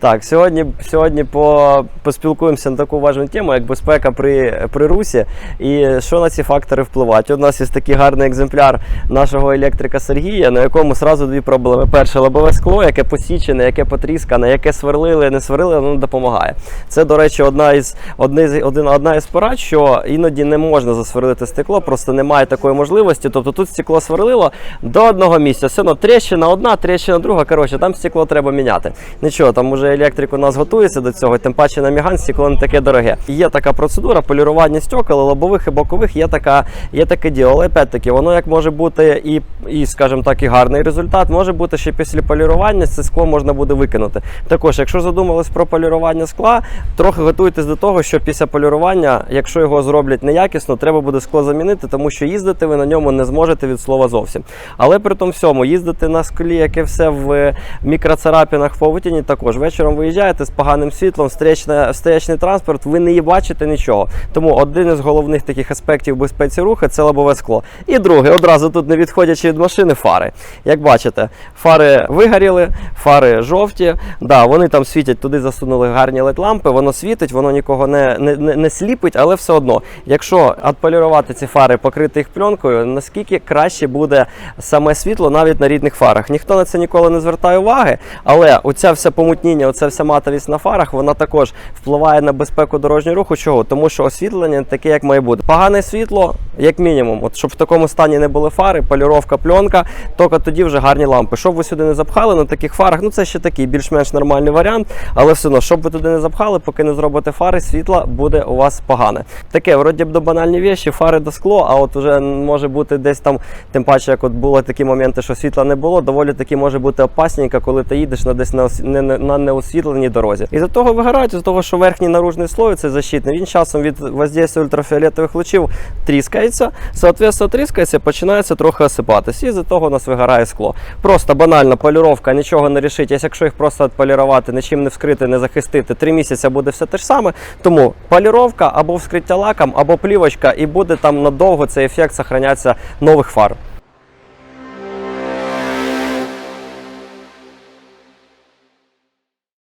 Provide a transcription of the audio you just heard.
Так, сьогодні, сьогодні по, поспілкуємося на таку важну тему, як безпека при, при русі і що на ці фактори впливають. У нас є такий гарний екземпляр нашого електрика Сергія, на якому сразу дві проблеми. Перше, лобове скло, яке посічене, яке потріскане, яке сверлили, не сверлили, воно допомагає. Це, до речі, одна із, одне один, одна із порад, що іноді не можна засверлити стекло, просто немає такої можливості. Тобто тут стекло сверлило до одного місця. Все одно тріщина одна, тріщина друга. Коротше, там стекло треба міняти. Нічого, там уже електрик у нас готується до цього, тим паче на Міган стекло не таке дороге. Є така процедура полірування стекол, лобових і бокових є така, є таке діло. Але опять-таки, воно як може бути і, і, скажімо так, і гарний результат, може бути, що після полірування це скло можна буде викинути. Також, якщо задумались про полірування скла, трохи готуйтесь до того, що після полірування, якщо його зроблять неякісно, треба буде скло замінити, тому що їздити ви на ньому не зможете від слова зовсім. Але при тому всьому їздити на склі, яке все в мікроцарапінах в павутині, також вечором виїжджаєте з поганим світлом, встречний транспорт, ви не бачите нічого. Тому один із головних таких аспектів безпеці руху це лобове скло. І друге, одразу тут не відходячи від машини, фари. Як бачите, фари вигоріли, фари жовті. Да, вони там світять, туди засунули гарні led лампи, воно світить, воно нікого не, не, не, не сліпить, але все одно, якщо відполірувати ці фари, покрити їх пленкою, наскільки краще буде саме світло навіть на рідних фарах. Ніхто на це ніколи не звертає уваги, але оця вся помутніння, оця вся матовість на фарах, вона також впливає на безпеку дорожнього руху. Чого? Тому що освітлення таке, як має бути. Погане світло, як мінімум, от щоб в такому стані не були фари, поліровка, пленка, тільки тоді вже гарні лампи. Щоб ви сюди не запхали на таких фарах, ну це ще такий більш-менш нормальний варіант, але все одно, щоб ви туди не запхали, поки не зробите фари, світла буде у вас погане. Таке, вроді б до банальні віші, фари до скло, а от вже може бути десь там, тим паче, як от були такі моменти, що світла не було, доволі таки може бути опасненько, коли ти їдеш на десь на, не- не- на неосвітленій дорозі. І за того вигорають, з того, що верхній наружний слой, цей защитний, він часом від воздействия ультрафіолетових лучів тріскається, соответственно, тріскається, починається трохи осипатись. І з-за того у нас вигорає скло. Просто банальна поліровка нічого не рішить. Якщо їх просто відполірувати, нічим не вскрити, не захистити, три місяці буде все те ж саме. Тому поліровка або вскриття лаком, або плівочка, і буде там надовго цей ефект сохранятися нових фар.